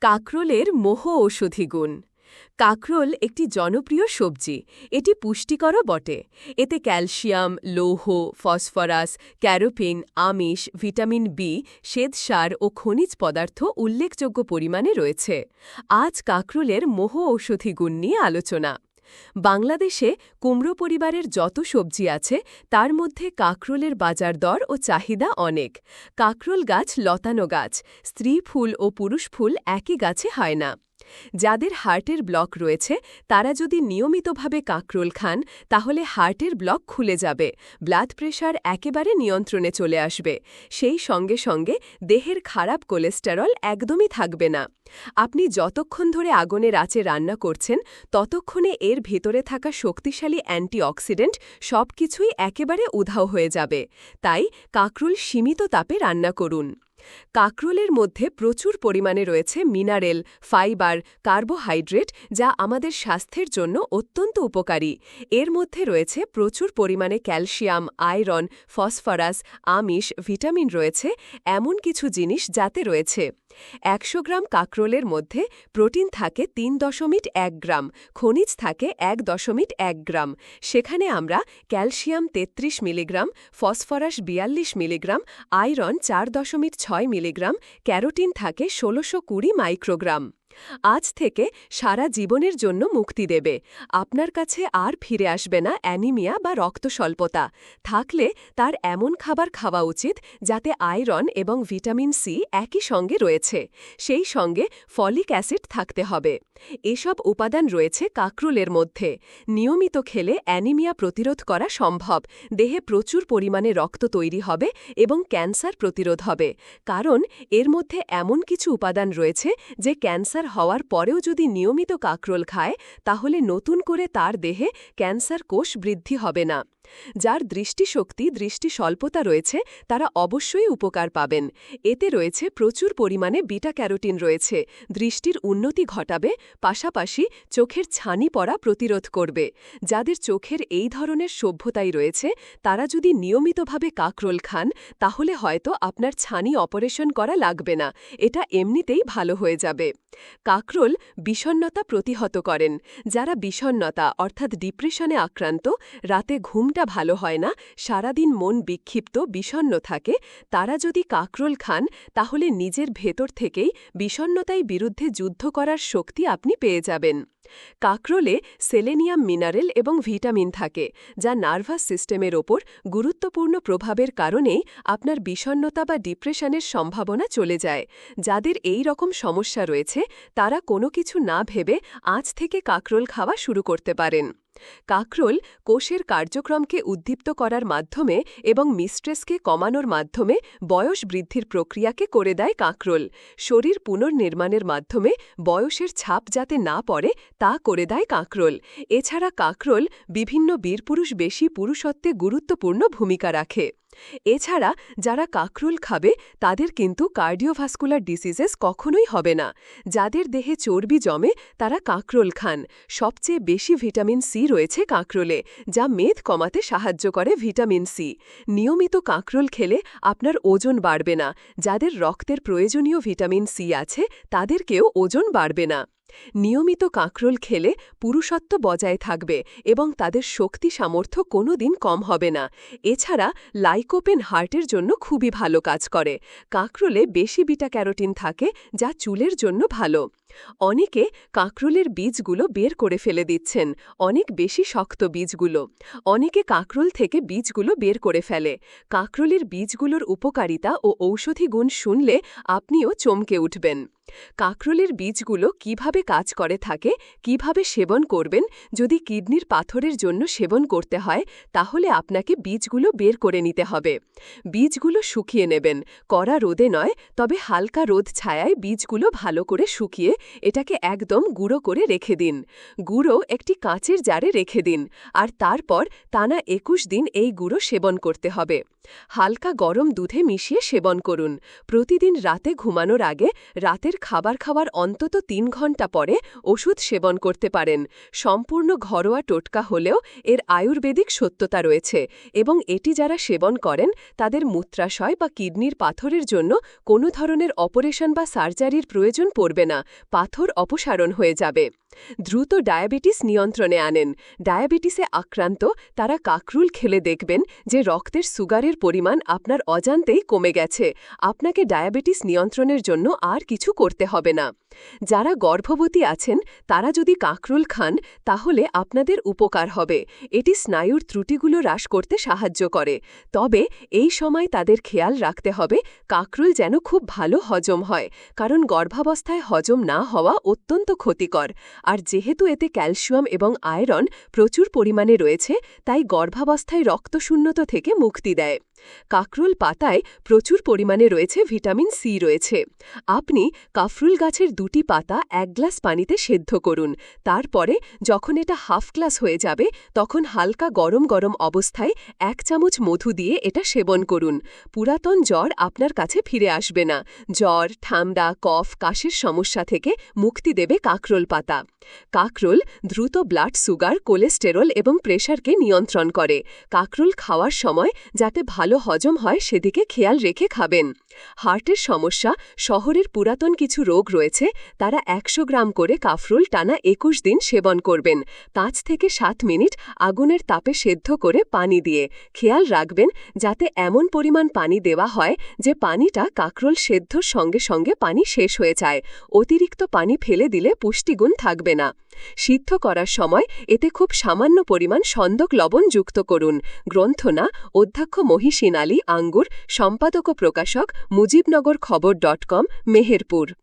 কাকরোলের মোহ ঔষধি গুণ। কাকরোল একটি জনপ্রিয় সবজি। এটি পুষ্টিকরও বটে। এতে ক্যালসিয়াম, লৌহ, ফসফরাস, ক্যারোপিন, আমিষ, ভিটামিন বি শ্বেতসার ও খনিজ পদার্থ উল্লেখযোগ্য পরিমাণে রয়েছে। আজ কাকরোলের মোহ ঔষধি গুণ নিয়ে আলোচনা। বাংলাদেশে কুমড়ো পরিবারের যত সবজি আছে, তার মধ্যে কাকরোলের বাজার দর ও চাহিদা অনেক। কাকরোল গাছ লতানো গাছ, স্ত্রী ফুল ও পুরুষ ফুল একই গাছে হয় না। যাদের হার্টের ব্লক রয়েছে, তারা যদি নিয়মিতভাবে কাকরোল খান, তাহলে হার্টের ব্লক খুলে যাবে, ব্লাড প্রেশার একেবারে নিয়ন্ত্রণে চলে আসবে। সেই সঙ্গে সঙ্গে দেহের খারাপ কোলেস্টেরল একদমই থাকবে না। আপনি যতক্ষণ ধরে আগুনের আঁচে রান্না করছেন, ততক্ষণে এর ভেতরে থাকা শক্তিশালী অ্যান্টিঅক্সিডেন্ট সব কিছুই একেবারে উধাও হয়ে যাবে। তাই কাকরুল সীমিত তাপে রান্না করুন। কাকরোলের মধ্যে প্রচুর পরিমাণে রয়েছে মিনারেল, ফাইবার, কার্বোহাইড্রেট, যা আমাদের স্বাস্থ্যের জন্য অত্যন্ত উপকারী। এর মধ্যে রয়েছে প্রচুর পরিমাণে ক্যালসিয়াম, আয়রন, ফসফরাস, আমিষ, ভিটামিন রয়েছে, এমন কিছু জিনিস যাতে রয়েছে। একশো গ্রাম কাকরোলের মধ্যে প্রোটিন থাকে তিন দশমিক এক গ্রাম, খনিজ থাকে এক দশমিক এক গ্রাম। সেখানে আমরা ক্যালসিয়াম ৩৩ মিলিগ্রাম, ফসফরাস বিয়াল্লিশ মিলিগ্রাম, আয়রন চার দশমিক ছয় মিলিগ্রাম, ক্যারোটিন থাকে ষোলোশো কুড়ি মাইক্রোগ্রাম। আজ থেকে সারা জীবনের জন্য মুক্তি দেবে। আপনার কাছে আর ফিরে আসবে না অ্যানিমিয়া বা রক্তস্বল্পতা। থাকলে তার এমন খাবার খাওয়া উচিত যাতে আয়রন এবং ভিটামিন সি একই সঙ্গে রয়েছে। সেই সঙ্গে ফলিক অ্যাসিড থাকতে হবে। এসব উপাদান রয়েছে কাকরুলের মধ্যে। নিয়মিত খেলে অ্যানিমিয়া প্রতিরোধ করা সম্ভব। দেহে প্রচুর পরিমাণে রক্ত তৈরি হবে এবং ক্যান্সার প্রতিরোধ হবে। কারণ, এর মধ্যে এমন কিছু উপাদান রয়েছে যে ক্যান্সার হওয়ার পরেও যদি নিয়মিত কাকরোল খায়, তাহলে নতুন করে তার দেহে ক্যান্সার কোষ বৃদ্ধি হবে না। যার দৃষ্টিশক্তি দৃষ্টি স্বল্পতা রয়েছে, তারা অবশ্যই উপকার পাবেন। এতে রয়েছে প্রচুর পরিমাণে বিটা ক্যারোটিন রয়েছে। দৃষ্টির উন্নতি ঘটাবে, পাশাপাশি চোখের ছানি পড়া প্রতিরোধ করবে। যাদের চোখের এই ধরনের সভ্যতাই রয়েছে, তারা যদি নিয়মিতভাবে কাকরোল খান, তাহলে হয়তো আপনার ছানি অপারেশন করা লাগবে না। এটা এমনিতেই ভালো হয়ে যাবে। কাকরোল বিষণ্নতা প্রতিহত করেন। যারা বিষণ্নতা অর্থাৎ ডিপ্রেশনে আক্রান্ত, রাতে ঘুমটা ভালো হয় না? সারাদিন মন বিক্ষিপ্ত বিষণ্ন থাকে। তারা যদি কাকরোল খান, তাহলে নিজের ভেতর থেকেই বিষণ্নতায় বিরুদ্ধে যুদ্ধ করার শক্তি আপনি পেয়ে যাবেন। কাকরোলে সেলেনিয়াম মিনারেল এবং ভিটামিন থাকে, যা নার্ভাস সিস্টেমের ওপর গুরুত্বপূর্ণ প্রভাবের কারণেই আপনার বিষণ্নতা বা ডিপ্রেশনের সম্ভাবনা চলে যায়। যাদের এই রকম সমস্যা রয়েছে, তারা কোনো কিছু না ভেবে আজ থেকে কাকরোল খাওয়া শুরু করতে পারেন। কাকরোল কোষের কার্যক্রমকে উদ্দীপ্ত করার মাধ্যমে এবং মিস্ট্রেসকে কমানোর মাধ্যমে বয়স বৃদ্ধির প্রক্রিয়াকে করে দেয় কাকরোল। শরীর পুনর্নির্মাণের মাধ্যমে বয়সের ছাপ যাতে না পড়ে তা করে দেয় কাঁকরোল। এছাড়া কাঁকরোল বিভিন্ন বীরপুরুষ বেশি পুরুষত্বে গুরুত্বপূর্ণ ভূমিকা রাখে। এছাড়া যারা কাকরুল খাবে, তাদের কিন্তু কার্ডিওভাস্কুলার ডিসিজেস কখনোই হবে না। যাদের দেহে চর্বি জমে, তারা কাকরোল খান। সবচেয়ে বেশি ভিটামিন সি রয়েছে কাঁকরোলে, যা মেদ কমাতে সাহায্য করে ভিটামিন সি। নিয়মিত কাঁকরোল খেলে আপনার ওজন বাড়বে না। যাদের রক্তের প্রয়োজনীয় ভিটামিন সি আছে, তাদেরকেও ওজন বাড়বে না। নিয়মিত কাঁকরোল খেলে পুরুষত্ব বজায় থাকবে এবং তাদের শক্তি সামর্থ্য কোনো দিন কম হবে না। এছাড়া লাইকোপেন হার্টের জন্য খুবই ভালো কাজ করে। কাঁকরোলে বেশি বিটা ক্যারোটিন থাকে, যা চুলের জন্য ভালো। অনেকে কাঁকরোলের বীজগুলো বের করে ফেলে দিচ্ছেন, অনেক বেশি শক্ত বীজগুলো। অনেকে কাঁকরোল থেকে বীজগুলো বের করে ফেলে। কাঁকরোলের বীজগুলোর উপকারিতা ও ঔষধি গুণ শুনলে আপনিও চমকে উঠবেন। কাঁকরোলের বীজগুলো কীভাবে কাজ করে থাকে, কীভাবে সেবন করবেন, যদি কিডনির পাথরের জন্য সেবন করতে হয়, তাহলে আপনাকে বীজগুলো বের করে নিতে হবে। বীজগুলো শুকিয়ে নেবেন, কড়া রোদে নয়, তবে হালকা রোদ ছায়ায় বীজগুলো ভালো করে শুকিয়ে এটাকে একদম গুঁড়ো করে রেখে দিন। গুঁড়ো একটি কাঁচের জারে রেখে দিন, আর তারপর টানা একুশ দিন এই গুঁড়ো সেবন করতে হবে। হালকা গরম দুধে মিশিয়ে সেবন করুন। প্রতিদিন রাতে ঘুমানোর আগে রাতের খাবার খাওয়ার অন্তত তিন ঘণ্টা পরে ওষুধ সেবন করতে পারেন। সম্পূর্ণ ঘরোয়া টোটকা হলেও এর আয়ুর্বেদিক সত্যতা রয়েছে, এবং এটি যারা সেবন করেন, তাদের মূত্রাশয় বা কিডনির পাথরের জন্য কোনো ধরনের অপারেশন বা সার্জারির প্রয়োজন পড়বে না। পাথর অপসারণ হয়ে যাবে। দ্রুত ডায়াবেটিস নিয়ন্ত্রণে আনেন। ডায়াবেটিসে আক্রান্ত তারা কাকরুল খেলে দেখবেন যে রক্তের সুগারের পরিমাণ আপনার অজান্তেই কমে গেছে। আপনাকে ডায়াবেটিস নিয়ন্ত্রণের জন্য আর কিছু করতে হবে না। যারা গর্ভবতী আছেন, তারা যদি কাঁকরোল খান, তাহলে আপনাদের উপকার হবে। এটি স্নায়ুর ত্রুটিগুলো হ্রাস করতে সাহায্য করে। তবে এই সময় তাদের খেয়াল রাখতে হবে, কাঁকরোল যেন খুব ভালো হজম হয়। কারণ গর্ভাবস্থায় হজম না হওয়া অত্যন্ত ক্ষতিকর। আর যেহেতু এতে ক্যালসিয়াম এবং আয়রন প্রচুর পরিমাণে রয়েছে, তাই গর্ভাবস্থায় রক্তশূন্যতা থেকে মুক্তি দেয়। কাকরুল পাতায় প্রচুর পরিমাণে রয়েছে ভিটামিন সি রয়েছে। আপনি কাফরুল গাছের দুটি পাতা এক গ্লাস পানিতে সেদ্ধ করুন। তারপরে যখন এটা হাফ গ্লাস হয়ে যাবে, তখন হালকা গরম গরম অবস্থায় এক চামচ মধু দিয়ে এটা সেবন করুন। পুরাতন জ্বর আপনার কাছে ফিরে আসবে না। জ্বর, ঠান্ডা, কফ, কাশির সমস্যা থেকে মুক্তি দেবে কাকরোল পাতা। কাকরোল দ্রুত ব্লাড সুগার, কোলেস্টেরল এবং প্রেশারকে নিয়ন্ত্রণ করে। কাকরোল খাওয়ার সময় যাতে ভালো হজম হয় সেদিকে খেয়াল রেখে খাবেন। হার্টের সমস্যা, শহরের পুরাতন কিছু রোগ রয়েছে, তারা একশো গ্রাম করে কাফরুল টানা একুশ দিন সেবন করবেন। পাঁচ থেকে সাত মিনিট আগুনের তাপে সেদ্ধ করে পানি দিয়ে। খেয়াল রাখবেন, যাতে এমন পরিমাণ পানি দেওয়া হয় যে পানিটা কাকরোল সেদ্ধর সঙ্গে সঙ্গে পানি শেষ হয়ে যায়। অতিরিক্ত পানি ফেলে দিলে পুষ্টিগুণ থাকবে না। সিদ্ধ করার সময় এতে খুব সামান্য পরিমাণ সন্দক লবণ যুক্ত করুন। গ্রন্থনা, অধ্যক্ষ মহিষিন আলী আঙ্গুর সম্পাদক ও প্রকাশক মুজিবনগর খবর ডট কম মেহেরপুর।